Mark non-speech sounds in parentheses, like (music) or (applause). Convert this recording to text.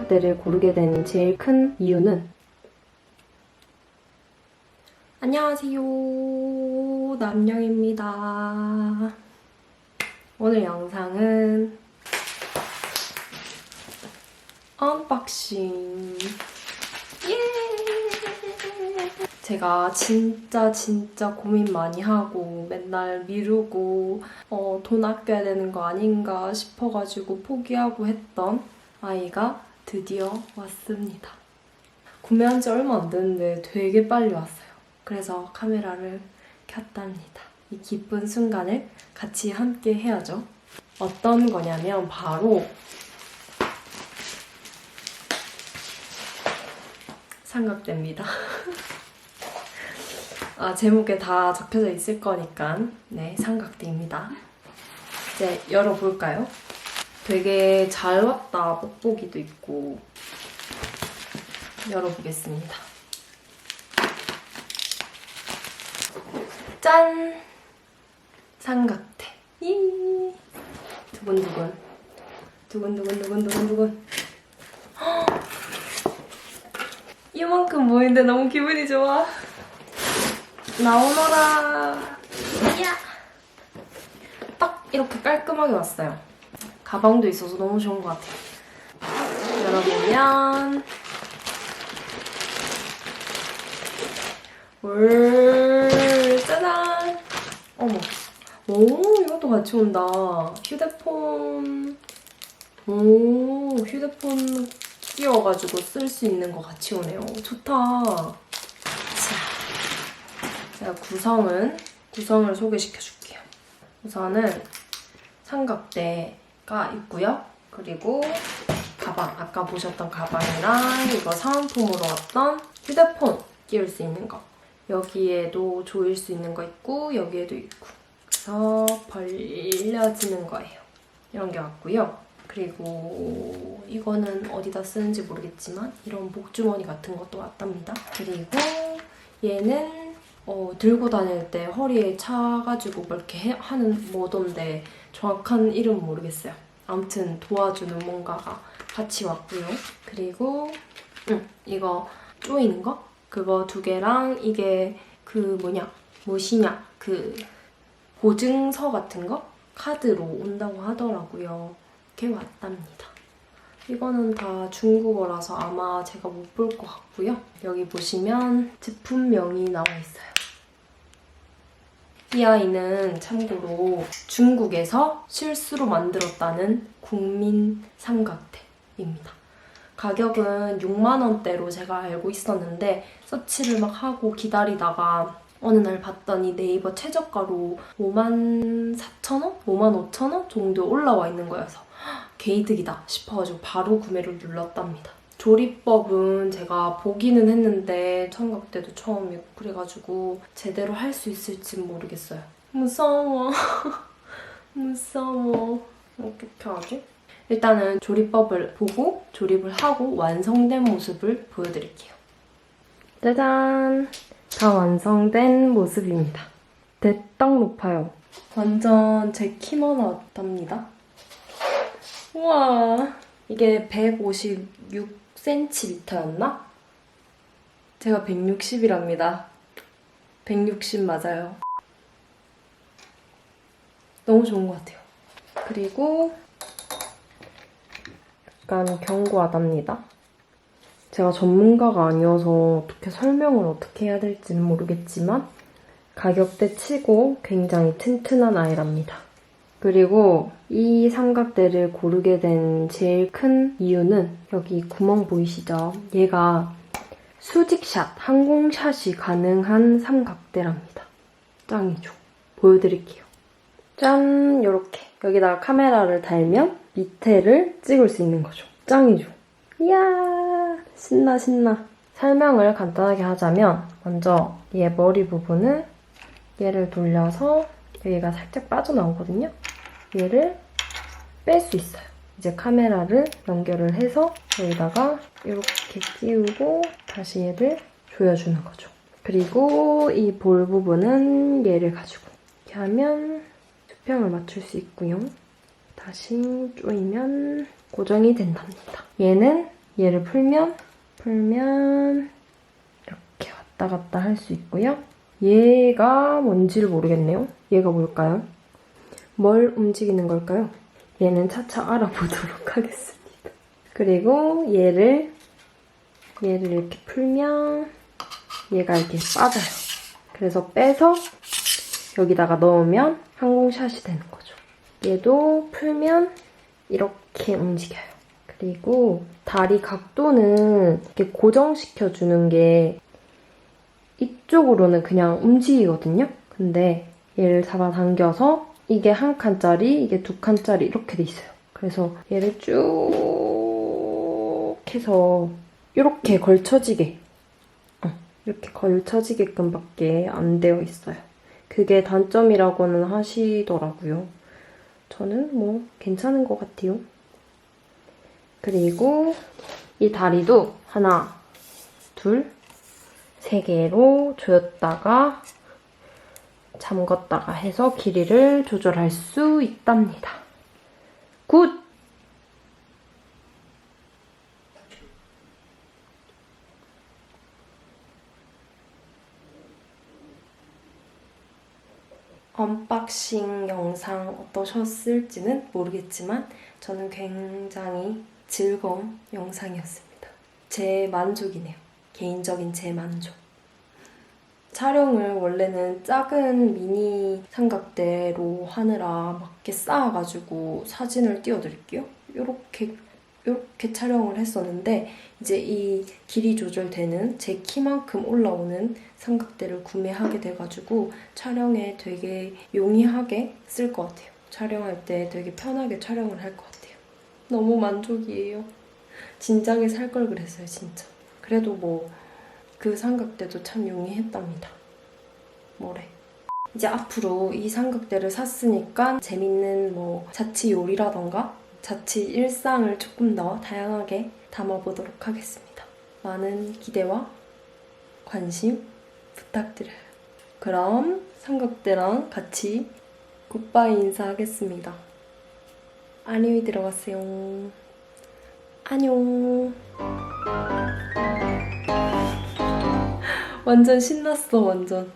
삼각대를 고르게 된 제일 큰 이유는 안녕하세요. 남영입니다. 오늘 영상은 언박싱. 예! 제가 진짜 진짜 고민 많이 하고 맨날 미루고 어, 돈 아껴야 되는 거 아닌가 싶어가지고 포기하고 했던 아이가 드디어 왔습니다. 구매한 지 얼마 안 됐는데 되게 빨리 왔어요. 그래서 카메라를 켰답니다. 이 기쁜 순간을 같이 함께 해야죠. 어떤 거냐면 바로 삼각대입니다. (laughs) 아, 제목에 다 적혀져 있을 거니까 네, 삼각대입니다. 이제 열어볼까요? 되게 잘 왔다 뽁뽁이도 있고 열어보겠습니다. 짠! 삼각대. 이 두근두근. 두근두근두근두근두근. 헉! (gasps) 이만큼 모이는데 너무 기분이 좋아. 나오너라. 야! 딱 이렇게 깔끔하게 왔어요. 가방도 있어서 너무 좋은 것 같아요. 열어보면 울 짜잔! 어머 오 이것도 같이 온다. 휴대폰 오 휴대폰 끼워가지고 쓸 수 있는 거 같이 오네요. 좋다. 자 제가 구성은 구성을 소개시켜 줄게요. 우선은 삼각대 가 있고요 그리고 가방 아까 보셨던 가방이랑 이거 사은품으로 왔던 휴대폰 끼울 수 있는 거 여기에도 조일 수 있는 거 있고 여기에도 있고 그래서 벌려지는 거예요. 이런 게 왔고요. 그리고 이거는 어디다 쓰는지 모르겠지만 이런 목주머니 같은 것도 왔답니다. 그리고 얘는 어, 들고 다닐 때 허리에 차가지고 뭐 이렇게 해- 하는 뭐던데 정확한 이름 모르겠어요. 아무튼 도와주는 뭔가가 같이 왔고요. 그리고 음, 이거 조이는 거? 그거 두 개랑 이게 그 뭐냐 무엇이냐 그 보증서 같은 거 카드로 온다고 하더라고요. 이렇게 왔답니다. 이거는 다 중국어라서 아마 제가 못 볼 것 같고요. 여기 보시면 제품명이 나와 있어요. 이 아이는 참고로 중국에서 실수로 만들었다는 국민 삼각대입니다. 가격은 6만 원대로 제가 알고 있었는데 서치를 막 하고 기다리다가 어느 날 봤더니 네이버 최저가로 5만 4천 원? 5만 5천 원 정도 올라와 있는 거여서 헉, 개이득이다 싶어가지고 바로 구매를 눌렀답니다. 조리법은 제가 보기는 했는데 청각대도 처음이고 그래가지고 제대로 할 수 있을지 모르겠어요. 무서워. (laughs) 무서워. 어떻게 하지? 일단은 조리법을 보고 조립을 하고 완성된 모습을 보여드릴게요. 짜잔! 다 완성된 모습입니다. 대딱 높아요. 완전 제 키만 왔답니다. 우와! 이게 156cm였나? 제가 160이랍니다. 160 맞아요. 너무 좋은 것 같아요. 그리고 약간 견고하답니다. 제가 전문가가 아니어서 어떻게 설명을 어떻게 해야 될지는 모르겠지만 가격대 치고 굉장히 튼튼한 아이랍니다. 그리고 이 삼각대를 고르게 된 제일 큰 이유는 여기 구멍 보이시죠? 얘가 수직샷, 항공샷이 가능한 삼각대랍니다. 짱이죠. 보여드릴게요. 짠! 요렇게 여기다가 카메라를 달면 밑에를 찍을 수 있는 거죠. 짱이죠. 이야 신나 신나. 설명을 간단하게 하자면 먼저 얘 머리 부분을 얘를 돌려서 여기가 살짝 빠져나오거든요. 얘를 뺄 수 있어요. 이제 카메라를 연결을 해서 여기다가 이렇게 끼우고 다시 얘를 조여주는 거죠. 그리고 이 볼 부분은 얘를 가지고 이렇게 하면 수평을 맞출 수 있고요. 다시 조이면 고정이 된답니다. 얘는 얘를 풀면 풀면 이렇게 왔다 갔다 할 수 있고요. 얘가 뭔지를 모르겠네요. 얘가 뭘까요? 뭘 움직이는 걸까요? 얘는 차차 알아보도록 (laughs) 하겠습니다. 그리고 얘를 얘를 이렇게 풀면 얘가 이렇게 빠져요. 그래서 빼서 여기다가 넣으면 항공샷이 되는 거죠. 얘도 풀면 이렇게 움직여요. 그리고 다리 각도는 이렇게 고정시켜 주는 게 이쪽으로는 그냥 움직이거든요. 근데 얘를 잡아당겨서 이게 한 칸짜리, 이게 두 칸짜리 이렇게 돼 있어요. 그래서 얘를 쭉 해서 이렇게 걸쳐지게 어, 이렇게 걸쳐지게끔 밖에 안 되어 있어요. 그게 단점이라고는 하시더라고요. 저는 뭐 괜찮은 것 같아요. 그리고 이 다리도 하나, 둘, 세 개로 조였다가 잠궜다가 해서 길이를 조절할 수 있답니다. 굿! 언박싱 영상 어떠셨을지는 모르겠지만 저는 굉장히 즐거운 영상이었습니다. 제 만족이네요. 개인적인 제 만족. 촬영을 원래는 작은 미니 삼각대로 하느라 막게 쌓아가지고 사진을 띄워드릴게요. 이렇게 이렇게 촬영을 했었는데 이제 이 길이 조절되는 제 키만큼 올라오는 삼각대를 구매하게 돼가지고 촬영에 되게 용이하게 쓸 것 같아요. 촬영할 때 되게 편하게 촬영을 할 것 같아요. 너무 만족이에요. 진작에 살 걸 그랬어요, 진짜. 그래도 뭐 그 삼각대도 참 용이했답니다. 뭐래. 이제 앞으로 이 삼각대를 샀으니까 재밌는 뭐 자취 요리라던가 자취 일상을 조금 더 다양하게 담아보도록 하겠습니다. 많은 기대와 관심 부탁드려요. 그럼 삼각대랑 같이 굿바이 인사하겠습니다. 안녕히 들어가세요. 안녕. 완전 신났어, 완전.